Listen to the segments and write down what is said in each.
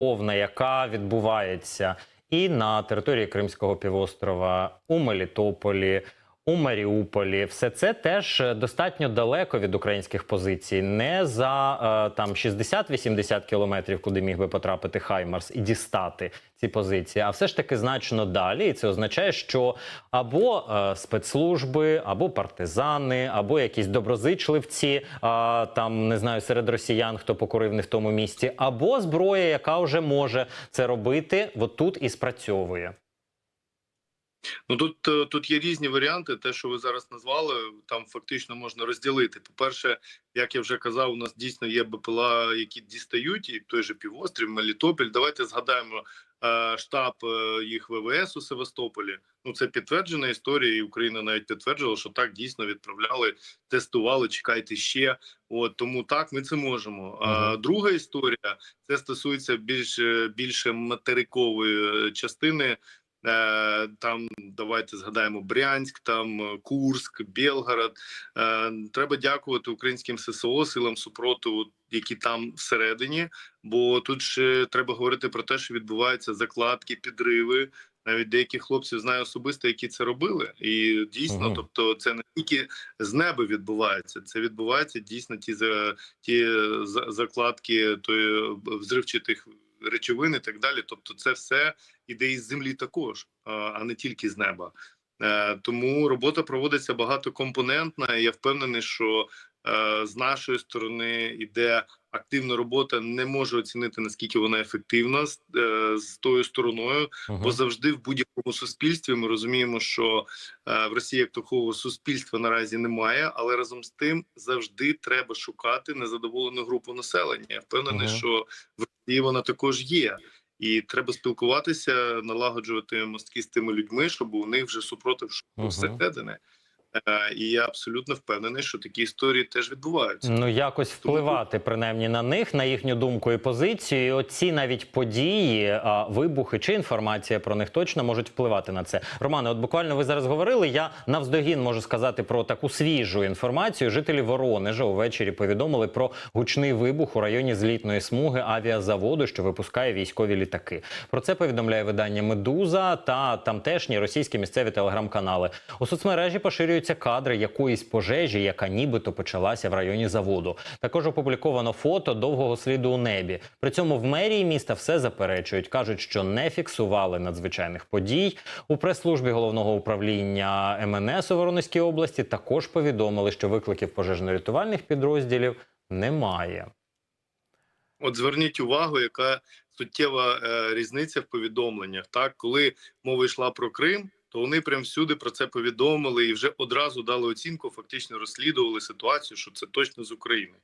повна, яка відбувається і на території Кримського півострова, у Мелітополі. У Маріуполі все це теж е, достатньо далеко від українських позицій, не за е, там 60-80 кілометрів, куди міг би потрапити Хаймарс і дістати ці позиції, а все ж таки значно далі. І це означає, що або е, спецслужби, або партизани, або якісь доброзичливці, там не знаю, серед росіян, хто покорив не в тому місці, або зброя, яка вже може це робити, от тут і спрацьовує. Ну тут е, тут є різні варіанти. Те, що ви зараз назвали, там фактично можна розділити. По перше, як я вже казав, у нас дійсно є БПЛА, які дістають, і той же півострів, Мелітопіль. Давайте згадаємо е, штаб е, їх ВВС у Севастополі. Ну це підтверджена історія, і Україна навіть підтверджувала, що так дійсно відправляли, тестували. Чекайте ще. От тому так ми це можемо. А друга історія це стосується більш більше материкової частини. Е, Там давайте згадаємо Брянськ, там е, Курськ, Білгород. Е, Треба дякувати українським ССО, силам супротиву, які там всередині. Бо тут ще треба говорити про те, що відбуваються закладки, підриви. Навіть деяких хлопців знаю особисто, які це робили, і дійсно, Мгм. тобто, це не тільки з неба відбувається, це відбувається дійсно ті за ті закладки тої взривчатих речовин і так далі. Тобто, це все іде із землі також, а- не тільки з неба. Е, Тому робота проводиться багатокомпонентна. і Я впевнений, що е, з нашої сторони іде активна робота. Не можу оцінити наскільки вона ефективна з, е, з тою стороною, Мгм. бо завжди в будь-якому суспільстві ми розуміємо, що в Росії як такого суспільства наразі немає, але разом з тим завжди треба шукати незадоволену групу населення. Я впевнений, Мгм. що в Росії вона також є. І треба спілкуватися, налагоджувати мостки з тими людьми, щоб у них вже супротив всередини. Е, І я абсолютно впевнений, що такі історії теж відбуваються. Ну, якось впливати принаймні на них, на їхню думку і позицію. І оці навіть події, а, вибухи чи інформація про них точно можуть впливати на це. Романе, от буквально ви зараз говорили. Я навздогін можу сказати про таку свіжу інформацію. Жителі Воронежа увечері повідомили про гучний вибух у районі злітної смуги авіазаводу, що випускає військові літаки. Про це повідомляє видання Медуза та тамтешні російські місцеві телеграм-канали. У соцмережі поширюються кадри якоїсь пожежі, яка нібито почалася в районі заводу. Також опубліковано фото довгого сліду у небі. При цьому в мерії міста все заперечують. кажуть, що не фіксували надзвичайних подій. У прес-службі головного управління МНС у Воронезькій області також повідомили, що викликів пожежно-рятувальних підрозділів немає. От зверніть увагу, яка суттєва е, різниця в повідомленнях. Так, коли мова йшла про Крим, то вони прям всюди про це повідомили і вже одразу дали оцінку, фактично розслідували ситуацію, що це точно з України.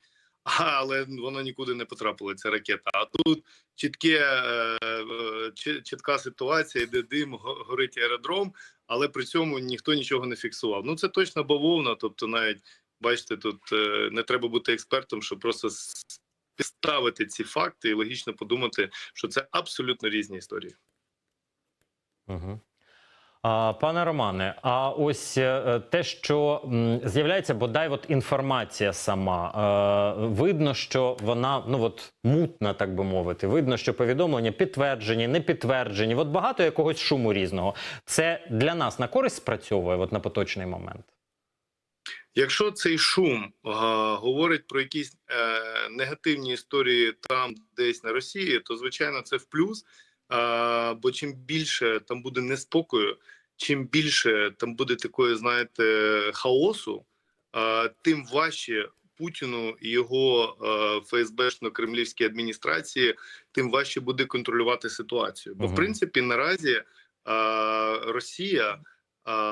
Але воно нікуди не потрапила ця ракета. А тут чітке, е, е, чі- чітка ситуація, йде дим, горить аеродром, але при цьому ніхто нічого не фіксував. Ну це точно бавовна. Тобто, навіть бачите, тут е, не треба бути експертом, щоб просто підставити ці факти і логічно подумати, що це абсолютно різні історії. Угу. Пане Романе, а ось е, те, що з'являється бодай от інформація сама. Е, видно, що вона ну от мутна, так би мовити. Видно, що повідомлення підтверджені, не підтверджені. От багато якогось шуму різного. Це для нас на користь спрацьовує от на поточний момент. Якщо цей шум а, говорить про якісь е, негативні історії там, десь на Росії, то звичайно це в плюс. А, бо чим більше там буде неспокою, чим більше там буде такої, знаєте, хаосу, тим важче Путіну і його ФСБшно-кремлівській адміністрації, тим важче буде контролювати ситуацію. Бо в принципі наразі Росія.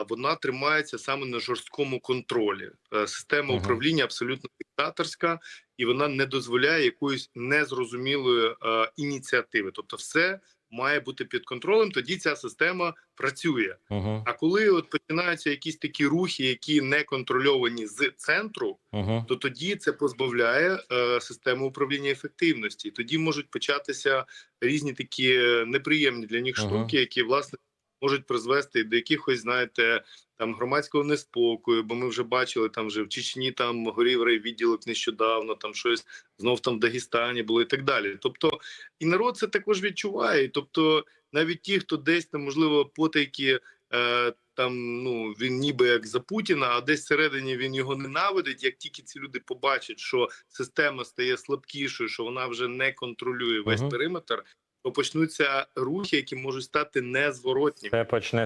Вона тримається саме на жорсткому контролі. Е, Система управління абсолютно диктаторська, і вона не дозволяє якоїсь незрозумілої е, ініціативи. Тобто, все має бути під контролем. Тоді ця система працює. Угу. А коли от починаються якісь такі рухи, які не контрольовані з центру, Угу. то тоді це позбавляє е, систему управління ефективності. Тоді можуть початися різні такі е, неприємні для них Ага. штуки, які власне можуть призвести до якихось, знаєте, там громадського неспокою, бо ми вже бачили там вже в Чечні там горів райвідділок нещодавно, там щось знов там в Дагестані було і так далі. Тобто, і народ це також відчуває. Тобто, навіть ті, хто десь там можливо потайки. Е, там ну він ніби як за Путіна, а десь всередині він його ненавидить. Як тільки ці люди побачать, що система стає слабкішою, що вона вже не контролює весь Мгм. периметр, то почнуться рухи, які можуть стати незворотніми. Це почне